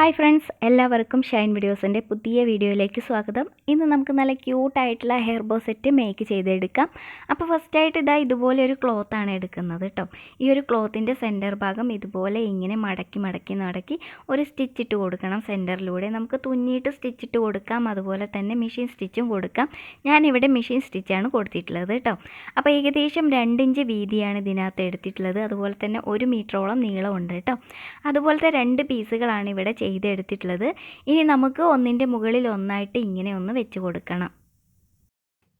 Hi friends എല്ലാവർക്കും ഷൈൻ വീഡിയോസിന്റെ പുതിയ വീഡിയോയിലേക്ക് സ്വാഗതം. ഇന്ന് നമുക്ക് നല്ല ക്യൂട്ടായിട്ടുള്ള ഹെയർ ബോ സെറ്റ് മേക്ക് ചെയ്തെടുക്കാം. അപ്പോൾ ഫസ്റ്റായിട്ട് ഇതാ ഇതുപോലെ ഒരു ക്ലോത്താണ് എടുക്കുന്നത് കേട്ടോ. ഈ ഒരു ക്ലോത്തിന്റെ സെന്റർ ഭാഗം ഇതുപോലെ ഇങ്ങനെ മടക്കി മടക്കി നടക്കി ഒരു സ്റ്റിച്ച് ഇട്ട് കൊടുക്കണം സെന്ററിലൂടെ നമുക്ക് തുന്നിയിട്ട് സ്റ്റിച്ച് ഇട്ട് കൊടുക്കാം അതുപോലെ തന്നെ മെഷീൻ സ്റ്റിച്ചും കൊടുക്കാം. ഞാനിവിടെ മെഷീൻ സ്റ്റിച്ചാണ് കൊടുത്തിട്ടുള്ളത് കേട്ടോ. അപ്പോൾ ഏകദേശം രണ്ടിഞ്ച് വീതിയാണ് ഇതിനകത്ത് എടുത്തിട്ടുള്ളത്. അതുപോലെ തന്നെ ഒരു മീറ്ററോളം നീളമുണ്ട് കേട്ടോ. അതുപോലത്തെ രണ്ട് പീസുകളാണ് ഇവിടെ ചെയ്തെടുത്തിട്ടുള്ളത്. ഇനി നമുക്ക് ഒന്നിന്റെ മുകളിൽ ഒന്നായിട്ട് ഇങ്ങനെ ഒന്ന് വെച്ച് കൊടുക്കണം.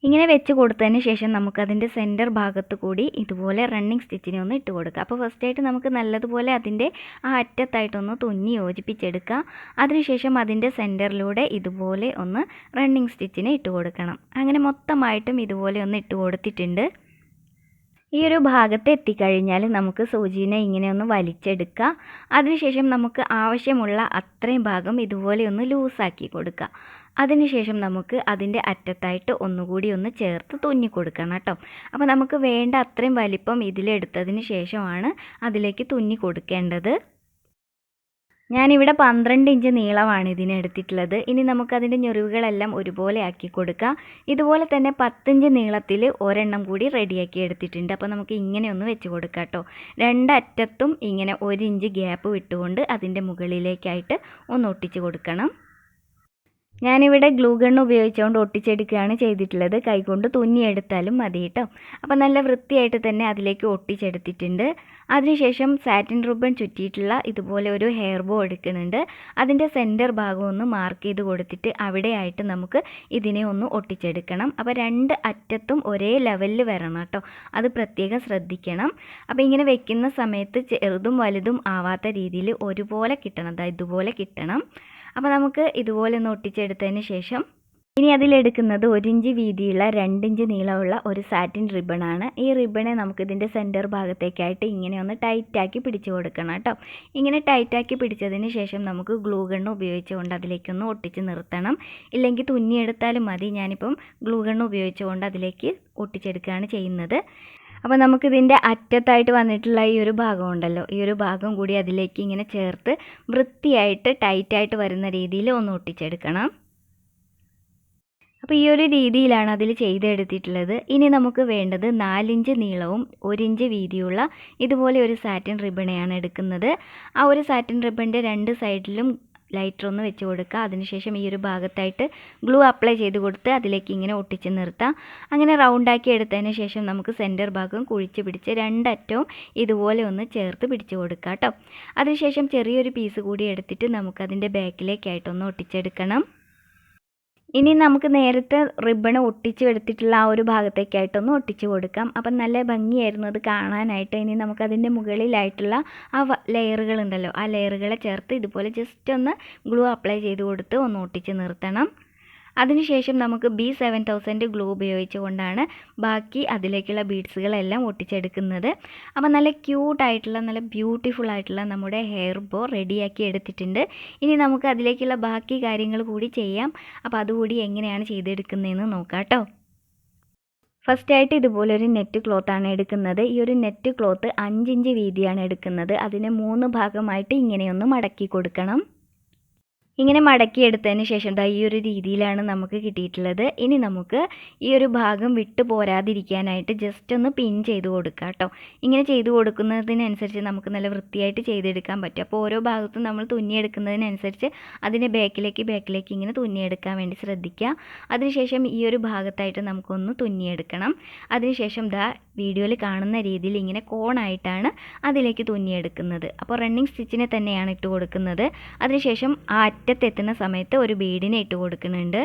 ഇങ്ങനെ വെച്ച് കൊടുത്തതിന് ശേഷം നമുക്കതിന്റെ സെന്റർ ഭാഗത്ത് കൂടി ഇതുപോലെ റണ്ണിങ് സ്റ്റിച്ചിനെ ഒന്ന് ഇട്ട് കൊടുക്കുക അപ്പോൾ ഫസ്റ്റായിട്ട് നമുക്ക് നല്ലതുപോലെ അതിന്റെ ആ അറ്റത്തായിട്ടൊന്ന് തുന്നി യോജിപ്പിച്ചെടുക്കുക. അതിനുശേഷം അതിന്റെ സെന്ററിലൂടെ ഇതുപോലെ ഒന്ന് റണ്ണിങ് സ്റ്റിച്ചിനെ ഇട്ട് കൊടുക്കണം. അങ്ങനെ മൊത്തമായിട്ടും ഇതുപോലെ ഒന്ന് ഇട്ട് കൊടുത്തിട്ടുണ്ട്. ഈ ഒരു ഭാഗത്ത് എത്തിക്കഴിഞ്ഞാൽ നമുക്ക് സൂചിനെ ഇങ്ങനെ ഒന്ന് വലിച്ചെടുക്കുക അതിനുശേഷം നമുക്ക് ആവശ്യമുള്ള അത്രയും ഭാഗം ഇതുപോലെ ഒന്ന് ലൂസാക്കി കൊടുക്കുക അതിനുശേഷം നമുക്ക് അതിന്റെ അറ്റത്തായിട്ട് ഒന്നുകൂടി ഒന്ന് ചേർത്ത് തുന്നി കൊടുക്കണം കേട്ടോ. അപ്പോൾ നമുക്ക് വേണ്ട അത്രയും വലിപ്പം ഇതിലെടുത്തതിന് ശേഷമാണ് അതിലേക്ക് തുന്നി കൊടുക്കേണ്ടത്. ഞാനിവിടെ പന്ത്രണ്ട് ഇഞ്ച് നീളമാണ് ഇതിന് എടുത്തിട്ടുള്ളത്. ഇനി നമുക്കതിന്റെ ഞൊറിവുകളെല്ലാം ഒരുപോലെ ആക്കി കൊടുക്കാം. ഇതുപോലെ തന്നെ പത്തിഞ്ച് നീളത്തിൽ ഒരെണ്ണം കൂടി റെഡിയാക്കി എടുത്തിട്ടുണ്ട്. അപ്പോൾ നമുക്ക് ഇങ്ങനെ ഒന്ന് വെച്ച് കൊടുക്കാം കേട്ടോ. രണ്ടറ്റത്തും ഇങ്ങനെ ഒരു ഇഞ്ച് ഗ്യാപ്പ് വിട്ടുകൊണ്ട് അതിന്റെ മുകളിലേക്കായിട്ട് ഒന്ന് ഒട്ടിച്ച് കൊടുക്കണം. ഞാനിവിടെ ഗ്ലൂ ഗൺ ഉപയോഗിച്ചുകൊണ്ട് ഒട്ടിച്ചെടുക്കുകയാണ് ചെയ്തിട്ടുള്ളത്. കൈകൊണ്ട് തുന്നിയെടുത്താലും മതി കേട്ടോ. അപ്പോൾ നല്ല വൃത്തിയായിട്ട് തന്നെ അതിലേക്ക് ഒട്ടിച്ചെടുത്തിട്ടുണ്ട്. അതിനുശേഷം സാറ്റിൻ റിബൺ ചുറ്റിയിട്ടുള്ള ഇതുപോലെ ഒരു ഹെയർ ബോ എടുക്കുന്നുണ്ട്. അതിന്റെ സെന്റർ ഭാഗം ഒന്ന് മാർക്ക് ചെയ്ത് കൊടുത്തിട്ട് അവിടെയായിട്ട് നമുക്ക് ഇതിനെ ഒന്ന് ഒട്ടിച്ചെടുക്കണം. അപ്പോൾ രണ്ട് അറ്റത്തും ഒരേ ലെവലിൽ വരണം കേട്ടോ. അത് പ്രത്യേകം ശ്രദ്ധിക്കണം. അപ്പോൾ ഇങ്ങനെ വെക്കുന്ന സമയത്ത് ചെറുതും വലുതും ആവാത്ത രീതിയിൽ ഒരുപോലെ കിട്ടണം. ഇതുപോലെ കിട്ടണം. അപ്പോൾ നമുക്ക് ഇതുപോലെ ഒന്ന് ഒട്ടിച്ചെടുത്തതിന് ശേഷം ഇനി അതിലെടുക്കുന്നത് ഒരിഞ്ച് വീതിയുള്ള രണ്ടിഞ്ച് നീളമുള്ള ഒരു സാറ്റിൻ റിബണാണ് ഈ റിബണെ നമുക്ക് ഇതിന്റെ സെന്റർ ഭാഗത്തേക്കായിട്ട് ഇങ്ങനെ ഒന്ന് ടൈറ്റാക്കി പിടിച്ചു കൊടുക്കണം കേട്ടോ. ഇങ്ങനെ ടൈറ്റാക്കി പിടിച്ചതിന് ശേഷം നമുക്ക് ഗ്ലൂ ഗണ്ണ് ഉപയോഗിച്ചുകൊണ്ട് അതിലേക്കൊന്ന് ഒട്ടിച്ച് നിർത്തണം. ഇല്ലെങ്കിൽ തുന്നിയെടുത്താലും മതി. ഞാനിപ്പം ഗ്ലൂ ഗണ്ണ് ഉപയോഗിച്ചുകൊണ്ട് അതിലേക്ക് ഒട്ടിച്ചെടുക്കുകയാണ് ചെയ്യുന്നത്. അപ്പോൾ നമുക്കിതിന്റെ അറ്റത്തായിട്ട് വന്നിട്ടുള്ള ഈ ഒരു ഭാഗം ഉണ്ടല്ലോ. ഈ ഒരു ഭാഗം കൂടി അതിലേക്ക് ഇങ്ങനെ ചേർത്ത് വൃത്തിയായിട്ട് ടൈറ്റായിട്ട് വരുന്ന രീതിയിൽ ഒന്ന് ഒട്ടിച്ചെടുക്കണം. അപ്പോൾ ഈ ഒരു രീതിയിലാണ് അതിൽ ചെയ്തെടുത്തിട്ടുള്ളത്. ഇനി നമുക്ക് വേണ്ടത് നാലിഞ്ച് നീളവും ഒരിഞ്ച് വീതിയുള്ള ഇതുപോലെ ഒരു സാറ്റിൻ റിബണയാണ് എടുക്കുന്നത്. ആ ഒരു സാറ്റിൻ റിബണിന്റെ രണ്ട് സൈഡിലും ലൈറ്റർ ഒന്ന് വെച്ച് കൊടുക്കുക. അതിനുശേഷം ഈ ഒരു ഭാഗത്തായിട്ട് ഗ്ലൂ അപ്ലൈ ചെയ്ത് കൊടുത്ത് അതിലേക്ക് ഇങ്ങനെ ഒട്ടിച്ച് നിർത്താം. അങ്ങനെ റൗണ്ടാക്കി എടുത്തതിന് ശേഷം നമുക്ക് സെന്റർ ഭാഗം കുഴിച്ച് പിടിച്ച് രണ്ടറ്റവും ഇതുപോലെ ഒന്ന് ചേർത്ത് പിടിച്ച് കൊടുക്കുക കേട്ടോ. അതിനുശേഷം ചെറിയൊരു പീസ് കൂടി എടുത്തിട്ട് നമുക്കതിന്റെ ബാക്കിലേക്കായിട്ടൊന്ന് ഒട്ടിച്ചെടുക്കണം. ഇനി നമുക്ക് നേരത്തെ റിബൺ ഒട്ടിച്ച് എടുത്തിട്ടുള്ള ആ ഒരു ഭാഗത്തേക്കായിട്ടൊന്ന് ഒട്ടിച്ച് കൊടുക്കാം. അപ്പം നല്ല ഭംഗിയായിരുന്നു അത് കാണാനായിട്ട്. ഇനി നമുക്കതിന്റെ മുകളിലായിട്ടുള്ള ആ ലെയറുകൾ ഉണ്ടല്ലോ ആ ലെയറുകളെ ചേർത്ത് ഇതുപോലെ ജസ്റ്റ് ഒന്ന് ഗ്ലൂ അപ്ലൈ ചെയ്ത് കൊടുത്ത് ഒന്ന് ഒട്ടിച്ച് നിർത്തണം. അതിനുശേഷം നമുക്ക് ബി സെവൻ തൗസൻഡ് ഗ്ലൂ ഉപയോഗിച്ചുകൊണ്ടാണ് ബാക്കി അതിലേക്കുള്ള ബീഡ്സുകളെല്ലാം ഒട്ടിച്ചെടുക്കുന്നത്. അപ്പോൾ നല്ല ക്യൂട്ടായിട്ടുള്ള നല്ല ബ്യൂട്ടിഫുൾ ആയിട്ടുള്ള നമ്മുടെ ഹെയർ ബോ റെഡിയാക്കി എടുത്തിട്ടുണ്ട്. ഇനി നമുക്ക് അതിലേക്കുള്ള ബാക്കി കാര്യങ്ങൾ കൂടി ചെയ്യാം. അപ്പോൾ അതുകൂടി എങ്ങനെയാണ് ചെയ്തെടുക്കുന്നതെന്ന് നോക്കാം കേട്ടോ. ഫസ്റ്റായിട്ട് ഇതുപോലൊരു നെറ്റ് ക്ലോത്താണ് എടുക്കുന്നത്. ഈ ഒരു നെറ്റ് ക്ലോത്ത് അഞ്ചിഞ്ച് വീതിയാണ് എടുക്കുന്നത്. അതിനെ മൂന്ന് ഭാഗമായിട്ട് ഇങ്ങനെയൊന്ന് മടക്കി കൊടുക്കണം. ഇങ്ങനെ മടക്കിയെടുത്തതിന് ശേഷം ദാ ഈ ഒരു രീതിയിലാണ് നമുക്ക് കിട്ടിയിട്ടുള്ളത്. ഇനി നമുക്ക് ഈ ഒരു ഭാഗം വിട്ടു പോരാതിരിക്കാനായിട്ട് ജസ്റ്റ് ഒന്ന് പിൻ ചെയ്ത് കൊടുക്കുക കേട്ടോ. ഇങ്ങനെ ചെയ്ത് കൊടുക്കുന്നതിനനുസരിച്ച് നമുക്ക് നല്ല വൃത്തിയായിട്ട് ചെയ്തെടുക്കാൻ പറ്റും. അപ്പോൾ ഓരോ ഭാഗത്തും നമ്മൾ തുന്നിയെടുക്കുന്നതിനനുസരിച്ച് അതിന്റെ ബാക്കിലേക്ക് ബാക്കിലേക്ക് ഇങ്ങനെ തുന്നിയെടുക്കാൻ വേണ്ടി ശ്രദ്ധിക്കുക. അതിനുശേഷം ഈ ഒരു ഭാഗത്തായിട്ട് നമുക്കൊന്ന് തുന്നിയെടുക്കണം. അതിനുശേഷം ദാ വീഡിയോയിൽ കാണുന്ന രീതിയിൽ ഇങ്ങനെ കോണായിട്ടാണ് അതിലേക്ക് തുന്നിയെടുക്കുന്നത്. അപ്പോൾ റണ്ണിങ് സ്റ്റിച്ചിനെ തന്നെയാണ് ഇട്ട് കൊടുക്കുന്നത്. അതിനുശേഷം ആ അറ്റത്തെത്തുന്ന സമയത്ത് ഒരു ബീഡിനെ ഇട്ട് കൊടുക്കുന്നുണ്ട്.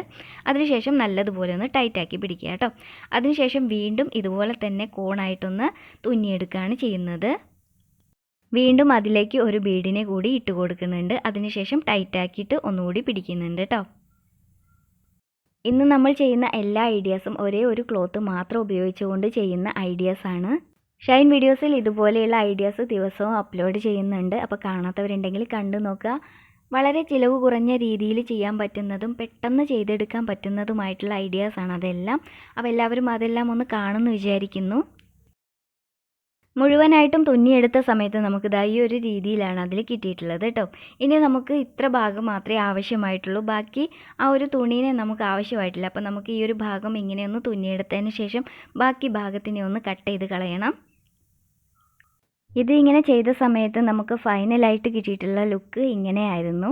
അതിനുശേഷം നല്ലതുപോലെ ഒന്ന് ടൈറ്റാക്കി പിടിക്കുക കേട്ടോ. അതിനുശേഷം വീണ്ടും ഇതുപോലെ തന്നെ കോണായിട്ടൊന്ന് തുന്നിയെടുക്കുകയാണ് ചെയ്യുന്നത്. വീണ്ടും അതിലേക്ക് ഒരു ബീഡിനെ കൂടി ഇട്ട് കൊടുക്കുന്നുണ്ട്. അതിനുശേഷം ടൈറ്റാക്കിയിട്ട് ഒന്നുകൂടി പിടിക്കുന്നുണ്ട് കേട്ടോ. ഇന്ന് നമ്മൾ ചെയ്യുന്ന എല്ലാ ഐഡിയാസും ഒരേ ഒരു ക്ലോത്ത് മാത്രം ഉപയോഗിച്ചുകൊണ്ട് ചെയ്യുന്ന ഐഡിയാസാണ്. ഷൈൻ വീഡിയോസിൽ ഇതുപോലെയുള്ള ഐഡിയാസ് ദിവസവും അപ്ലോഡ് ചെയ്യുന്നുണ്ട്. അപ്പോൾ കാണാത്തവരുണ്ടെങ്കിൽ കണ്ടു നോക്കുക. വളരെ ചിലവ് കുറഞ്ഞ രീതിയിൽ ചെയ്യാൻ പറ്റുന്നതും പെട്ടെന്ന് ചെയ്തെടുക്കാൻ പറ്റുന്നതുമായിട്ടുള്ള ഐഡിയാസാണ് അതെല്ലാം. അപ്പോൾ എല്ലാവരും അതെല്ലാം ഒന്ന് കാണുമെന്ന് വിചാരിക്കുന്നു. മുഴുവനായിട്ടും തുന്നിയെടുത്ത സമയത്ത് നമുക്ക് ഇതാ ഈ ഒരു രീതിയിലാണ് അതിൽ കിട്ടിയിട്ടുള്ളത് കേട്ടോ. ഇനി നമുക്ക് ഇത്ര ഭാഗം മാത്രമേ ആവശ്യമായിട്ടുള്ളൂ. ബാക്കി ആ ഒരു തുണീനെ നമുക്ക് ആവശ്യമായിട്ടില്ല. അപ്പോൾ നമുക്ക് ഈ ഒരു ഭാഗം ഇങ്ങനെ ഒന്ന് തുന്നിയെടുത്തതിന് ശേഷം ബാക്കി ഭാഗത്തിനെ ഒന്ന് കട്ട് ചെയ്ത് കളയണം. ഇത് ഇങ്ങനെ ചെയ്ത സമയത്ത് നമുക്ക് ഫൈനലായിട്ട് കിട്ടിയിട്ടുള്ള ലുക്ക് ഇങ്ങനെയായിരുന്നു.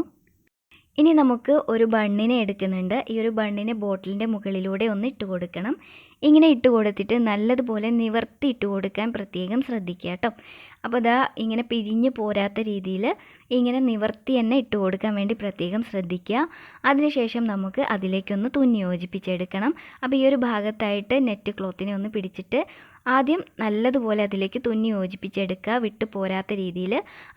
ഇനി നമുക്ക് ഒരു ബണ്ണിനെ എടുക്കുന്നുണ്ട്. ഈ ഒരു ബണ്ണിനെ ബോട്ടിലിന്റെ മുകളിലൂടെ ഒന്ന് ഇട്ട് കൊടുക്കണം. ഇങ്ങനെ ഇട്ട് കൊടുത്തിട്ട് നല്ലതുപോലെ നിവർത്തി ഇട്ട് കൊടുക്കാൻ പ്രത്യേകം ശ്രദ്ധിക്കുക കേട്ടോ. അപ്പോൾ ഇതാ ഇങ്ങനെ പിരിഞ്ഞു പോരാത്ത രീതിയിൽ ഇങ്ങനെ നിവർത്തി തന്നെ ഇട്ട് കൊടുക്കാൻ വേണ്ടി പ്രത്യേകം ശ്രദ്ധിക്കുക. അതിനുശേഷം നമുക്ക് അതിലേക്കൊന്ന് തുന്നി യോജിപ്പിച്ചെടുക്കണം. അപ്പോൾ ഈ ഒരു ഭാഗത്തായിട്ട് നെറ്റ് ക്ലോത്തിനെ ഒന്ന് പിടിച്ചിട്ട് ആദ്യം നല്ലതുപോലെ അതിലേക്ക് തുന്നി യോജിപ്പിച്ചെടുക്കുക. വിട്ട് പോരാത്ത രീതിയിൽ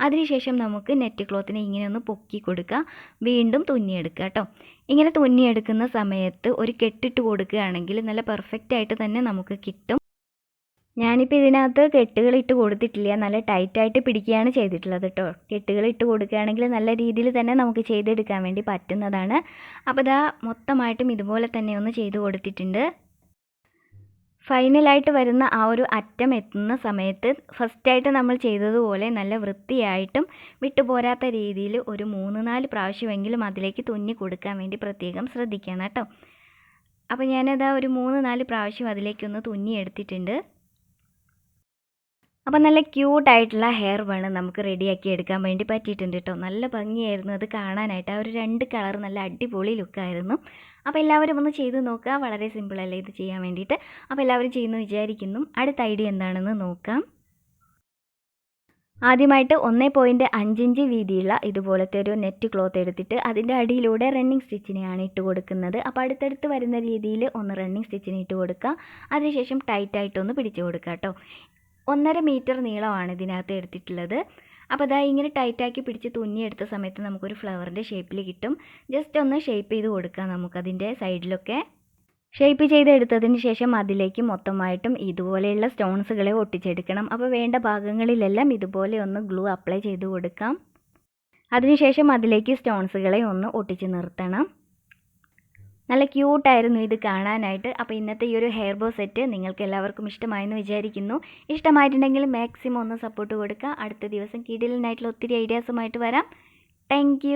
അതിനുശേഷം നമുക്ക് നെറ്റ് ക്ലോത്തിനെ ഇങ്ങനെ ഒന്ന് പൊക്കി കൊടുക്കുക. വീണ്ടും തുന്നിയെടുക്കുക കേട്ടോ. ഇങ്ങനെ തുന്നിയെടുക്കുന്ന സമയത്ത് ഒരു കെട്ടിട്ട് കൊടുക്കുകയാണെങ്കിൽ നല്ല പെർഫെക്റ്റ് ആയിട്ട് തന്നെ നമുക്ക് കിട്ടും. ഞാനിപ്പോൾ ഇതിനകത്ത് കെട്ടുകൾ ഇട്ട് കൊടുത്തിട്ടില്ല. നല്ല ടൈറ്റായിട്ട് പിടിക്കുകയാണ് ചെയ്തിട്ടുള്ളത് കേട്ടോ. കെട്ടുകൾ ഇട്ട് കൊടുക്കുകയാണെങ്കിൽ നല്ല രീതിയിൽ തന്നെ നമുക്ക് ചെയ്തെടുക്കാൻ വേണ്ടി പറ്റുന്നതാണ്. അപ്പോൾ ഇതാ മൊത്തമായിട്ടും ഇതുപോലെ തന്നെ ഒന്ന് ചെയ്ത് കൊടുത്തിട്ടുണ്ട്. ഫൈനലായിട്ട് വരുന്ന ആ ഒരു അറ്റം എത്തുന്ന സമയത്ത് ഫസ്റ്റായിട്ട് നമ്മൾ ചെയ്തതുപോലെ നല്ല വൃത്തിയായിട്ടും വിട്ടുപോരാത്ത രീതിയിൽ ഒരു മൂന്ന് നാല് പ്രാവശ്യമെങ്കിലും അതിലേക്ക് തുന്നി കൊടുക്കാൻ വേണ്ടി പ്രത്യേകം ശ്രദ്ധിക്കണം കേട്ടോ. അപ്പോൾ ഞാനതാ ഒരു മൂന്ന് നാല് പ്രാവശ്യം അതിലേക്കൊന്ന് തുന്നി എടുത്തിട്ടുണ്ട്. അപ്പോൾ നല്ല ക്യൂട്ടായിട്ടുള്ള ഹെയർ വേണം നമുക്ക് റെഡിയാക്കി എടുക്കാൻ വേണ്ടി പറ്റിയിട്ടുണ്ട് കേട്ടോ. നല്ല ഭംഗിയായിരുന്നു അത് കാണാനായിട്ട്. ആ ഒരു രണ്ട് കളർ നല്ല അടിപൊളി ലുക്കായിരുന്നു അപ്പോൾ എല്ലാവരും ഒന്ന് ചെയ്ത് നോക്കുക. വളരെ സിമ്പിളല്ലേ ഇത് ചെയ്യാൻ വേണ്ടിയിട്ട്. അപ്പോൾ എല്ലാവരും ചെയ്യുന്നു വിചാരിക്കുന്നു. അടുത്ത ഐഡിയ എന്താണെന്ന് നോക്കാം. ആദ്യമായിട്ട് ഒന്നേ പോയിന്റ് അഞ്ചിഞ്ച് വീതിയുള്ള ഇതുപോലത്തെ ഒരു നെറ്റ് ക്ലോത്ത് എടുത്തിട്ട് അതിന്റെ അടിയിലൂടെ റണ്ണിങ് സ്റ്റിച്ചിനെയാണ് ഇട്ട് കൊടുക്കുന്നത്. അപ്പോൾ അടുത്തടുത്ത് വരുന്ന രീതിയിൽ ഒന്ന് റണ്ണിങ് സ്റ്റിച്ചിന് ഇട്ട് കൊടുക്കുക. അതിനുശേഷം ടൈറ്റായിട്ടൊന്ന് പിടിച്ചു കൊടുക്കുക കേട്ടോ. ഒന്നര മീറ്റർ നീളമാണ് ഇതിനകത്ത് എടുത്തിട്ടുള്ളത്. അപ്പോൾ അതാ ഇങ്ങനെ ടൈറ്റാക്കി പിടിച്ച് തുന്നിയെടുത്ത സമയത്ത് നമുക്കൊരു ഫ്ലവറിന്റെ ഷേപ്പിൽ കിട്ടും. ജസ്റ്റ് ഒന്ന് ഷേപ്പ് ചെയ്ത് കൊടുക്കാം നമുക്കതിന്റെ സൈഡിലൊക്കെ ഷേപ്പ് ചെയ്തെടുത്തതിന് ശേഷം അതിലേക്ക് മൊത്തമായിട്ടും ഇതുപോലെയുള്ള സ്റ്റോൺസുകളെ ഒട്ടിച്ചെടുക്കണം. അപ്പോൾ വേണ്ട ഭാഗങ്ങളിലെല്ലാം ഇതുപോലെ ഒന്ന് ഗ്ലൂ അപ്ലൈ ചെയ്ത് കൊടുക്കാം. അതിനുശേഷം അതിലേക്ക് സ്റ്റോൺസുകളെ ഒന്ന് ഒട്ടിച്ച് നിർത്തണം. നല്ല ക്യൂട്ടായിരുന്നു ഇത് കാണാനായിട്ട്. അപ്പോൾ ഇന്നത്തെ ഈ ഒരു ഹെയർ ബോ സെറ്റ് നിങ്ങൾക്ക് എല്ലാവർക്കും ഇഷ്ടമായെന്ന് വിചാരിക്കുന്നു. ഇഷ്ടമായിട്ടുണ്ടെങ്കിൽ മാക്സിമം ഒന്ന് സപ്പോർട്ട് കൊടുക്കുക. അടുത്ത ദിവസം കിടിലനായിട്ടുള്ള ഒത്തിരി ഐഡിയാസുമായിട്ട് വരാം. താങ്ക്